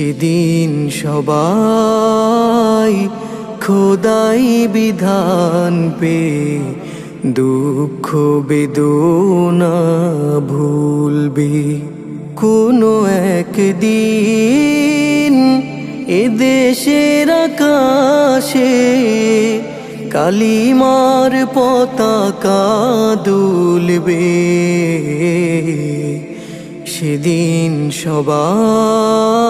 সেদিন সবাই খোদাই বিধান পে দুঃখ বেদনা ভুলবে। কোনো একদিন এদেশের আকাশে কালিমার পতাকা দুলবে। সেদিন সবাই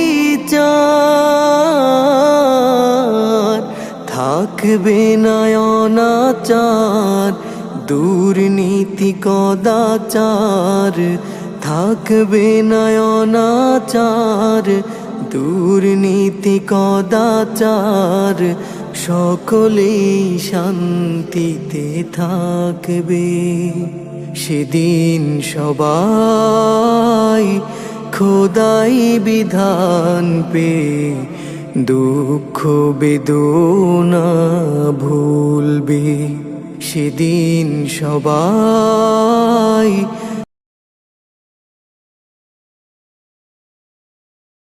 থাকবে না অনাচার দুর্নীতি কদাচার। থাকবে না অনাচার দুর্নীতি কদাচার। সকলেই শান্তিতে থাকবে। সেদিন সবাই খোদাই বিধান পে দুঃখ বেদনা ভুলবে সেদিন সবাই